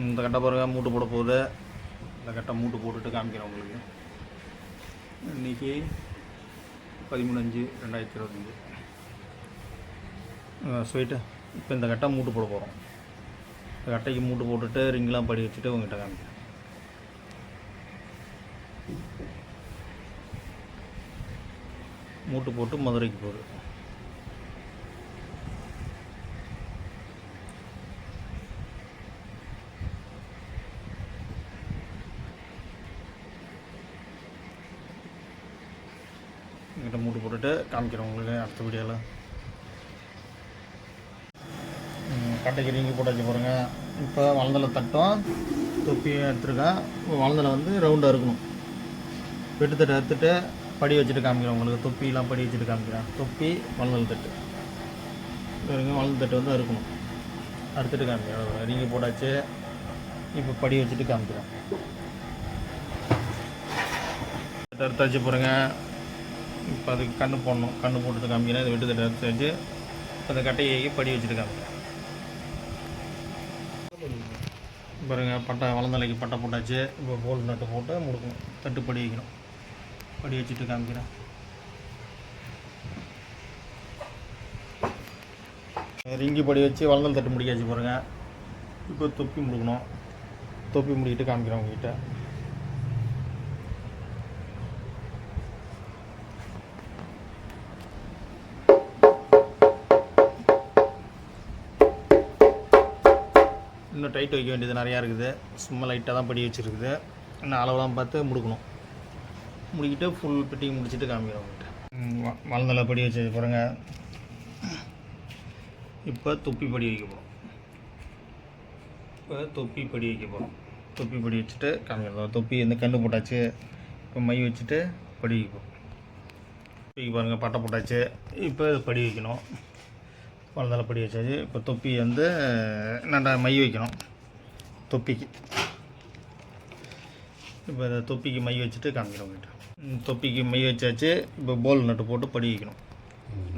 இந்த கட்டை பாருங்க மூட்டு போட போகுது. இந்த கட்டை மூட்டு போட்டுட்டு காமிக்கிறேன் உங்களுக்கு. இன்றைக்கி பதிமூணு அஞ்சு ரெண்டாயிரத்தி இருபத்தஞ்சி. ஸ்வீட்டு இப்போ இந்த கட்டை மூட்டு போட போகிறோம் இந்த கட்டைக்கு மூட்டு போட்டுட்டு ரிங்லாம் படி வச்சுட்டு உங்ககிட்ட காமிக்கிறேன். மூட்டு போட்டு மதுரைக்கு போகுது. எங்கிட்ட மூட்டு போட்டுட்டு காமிக்கிறேன் உங்களுக்கு அடுத்த வீடியோவில் கட்டைக்கு ரிங்கி போட்டாச்சு பாருங்க. இப்போ வளந்தலை தட்டும் தொப்பியும் எடுத்துருக்கேன். வளந்தலை வந்து ரவுண்டாக இருக்கணும். வெட்டுத்தட்டை எடுத்துட்டு படி வச்சுட்டு காமிக்கிறேன் உங்களுக்கு. தொப்பிலாம் படி வச்சுட்டு காமிக்கிறேன். தொப்பி வளர்ந்தல் தட்டு. பாருங்க வளர்ந்த தட்டு வந்து அறுக்கணும். அறுத்துட்டு காமிக்கிறேன். ரிங்கி போட்டாச்சு. இப்போ படி வச்சுட்டு காமிக்கிறேன். தட்டு பாருங்கள் இப்போ அதுக்கு கண்ணு போடணும். கண்ணு போட்டுட்டு காமிக்கிறேன் இது வெட்டு தட்டு அறுத்து வச்சு அந்த கட்டையை படி வச்சுட்டு காமிக்கிறேன் பாருங்க பட்டை வளர்ந்தலைக்கு பட்டை போட்டாச்சு. இப்போ போல் நட்டு போட்டு முடுக்கணும். தட்டு படி வைக்கணும். படி வச்சுட்டு காமிக்கிறேன். ரிங்கி படி வச்சு வளர்ந்தல் தட்டு முடிக்காச்சு பாருங்கள் இப்போ தொப்பி முடுக்கணும். தொப்பி முடிக்கிட்டு காமிக்கிறேன் உங்ககிட்ட. இன்னும் டைட் வைக்க வேண்டியது நிறையா இருக்குது. சும்மா லைட்டாக தான் படி வச்சுருக்குது. இன்னும் அளவெல்லாம் பார்த்து முடுக்கணும். முடிக்கிட்டு ஃபுல் ஃபிட்டிங் முடிச்சுட்டு காமிக்கிறோம் உங்கள்கிட்ட வளர்ந்தல படி வச்சு பாருங்க. இப்போ தொப்பி படி வைக்க போகிறோம் இப்போ தொப்பி படி வைக்க போகிறோம் தொப்பி படி வச்சுட்டு காமிக்கிறோம் தொப்பி வந்து கண்ணு போட்டாச்சு. இப்போ மை வச்சுட்டு படி வைக்க போகிறோம் பாருங்கள் பட்டை போட்டாச்சு. இப்போ படி வைக்கணும். வளர்ந்தால படி வச்சாச்சு. இப்போ தொப்பி வந்து என்னடா மை வைக்கணும். தொப்பிக்கு. இப்போ இந்த தொப்பிக்கு மை வச்சுட்டு காமிக்கிறோம் உங்ககிட்ட. ம், தொப்பிக்கு மை வச்சாச்சு. இப்போ போல் நட்டு போட்டு படி வைக்கணும்.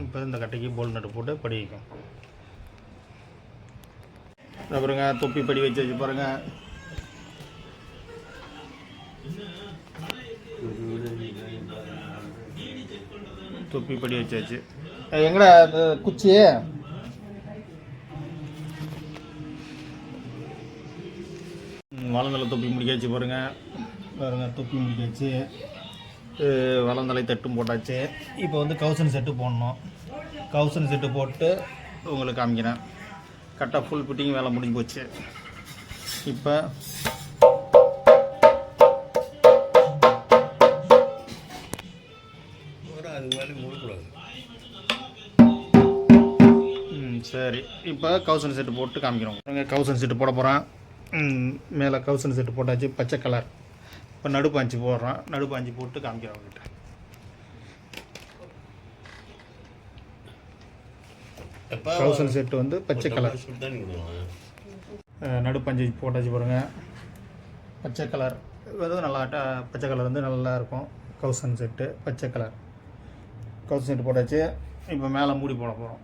இப்போ இந்த கட்டைக்கு போல் நட்டு போட்டு படி வைக்கணும். இதை பாருங்க தொப்பி படி வச்சாச்சு பாருங்க. தொப்பி படி வச்சாச்சு. எங்கடா குச்சி வளந்தலை தொப்பி முடிக்காச்சு பாருங்கள் பாருங்க தொப்பி முடிக்காச்சு. வளந்தலை தட்டும் போட்டாச்சு. இப்போ வந்து கவுசன் செட்டு போடணும். கவுசன் செட்டு போட்டு உங்களுக்கு காமிக்கிறேன். கரெக்டாக ஃபுல் ஃபிட்டிங் வேலை முடிஞ்சு போச்சு. இப்போ சரி. இப்போ கவுசன் செட்டு போட்டு காமிக்கிறோம். கவுசன் செட்டு போட போகிறேன் மேலே கவுசன் செட்டு போட்டாச்சு பச்சை கலர் இப்போ நடுப்பாஞ்சி போடுறோம். நடுப்பாஞ்சி போட்டு காமிக்கிறோம் அவங்ககிட்ட கவுசன் செட்டு வந்து பச்சை கலர் நடுப்பஞ்சு போட்டாச்சு பாருங்க. பச்சை கலர் வந்து நல்லா பச்சை கலர் வந்து நல்லா இருக்கும். கவுசன் செட்டு பச்சை கலர் கவுசன் செட்டு போட்டாச்சு. இப்போ மேலே மூடி போட போகிறோம்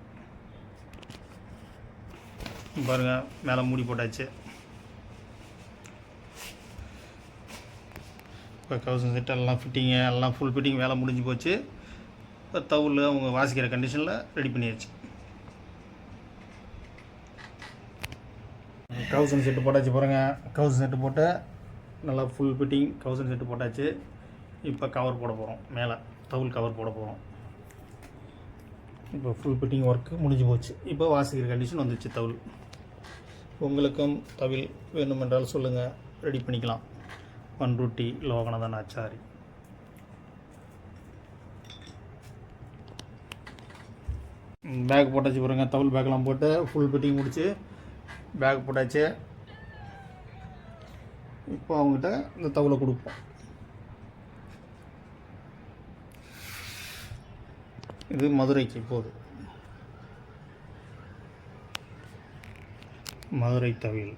பாருங்க மேலே மூடி போட்டாச்சு. இப்போ கவுசன் செட் எல்லாம் ஃபிட்டிங்கு எல்லாம் ஃபுல் ஃபிட்டிங் வேலை முடிஞ்சு போச்சு. இப்போ தவுல் அவங்க வாசிக்கிற கண்டிஷனில் ரெடி பண்ணியாச்சு. கவுசன் செட்டு போட்டாச்சு பாருங்கள் கவுசன் செட்டு போட்டு நல்லா ஃபுல் ஃபிட்டிங் கவுசன் செட்டு போட்டாச்சு. இப்போ கவர் போட போகிறோம் மேலே தவுல் கவர் போட போகிறோம் இப்போ ஃபுல் ஃபிட்டிங் ஒர்க்கு முடிஞ்சு போச்சு. இப்போ வாசிக்கிற கண்டிஷன் வந்துச்சு தவுல் உங்களுக்கும் தவில் வேணுமென்றால் சொல்லுங்கள் ரெடி பண்ணிக்கலாம். பண்ருட்டி லோகநாதன் ஆச்சாரி. பேக் போட்டாச்சு பாருங்க. தவுல் பேக்கெலாம் போட்டு ஃபுல் ஃபிட்டிங் முடிச்சு பேக் போட்டாச்சு. இப்போ அவங்ககிட்ட இந்த தவுலை கொடுப்போம். இது மதுரைக்கு போகுது. மதுரை தவில்.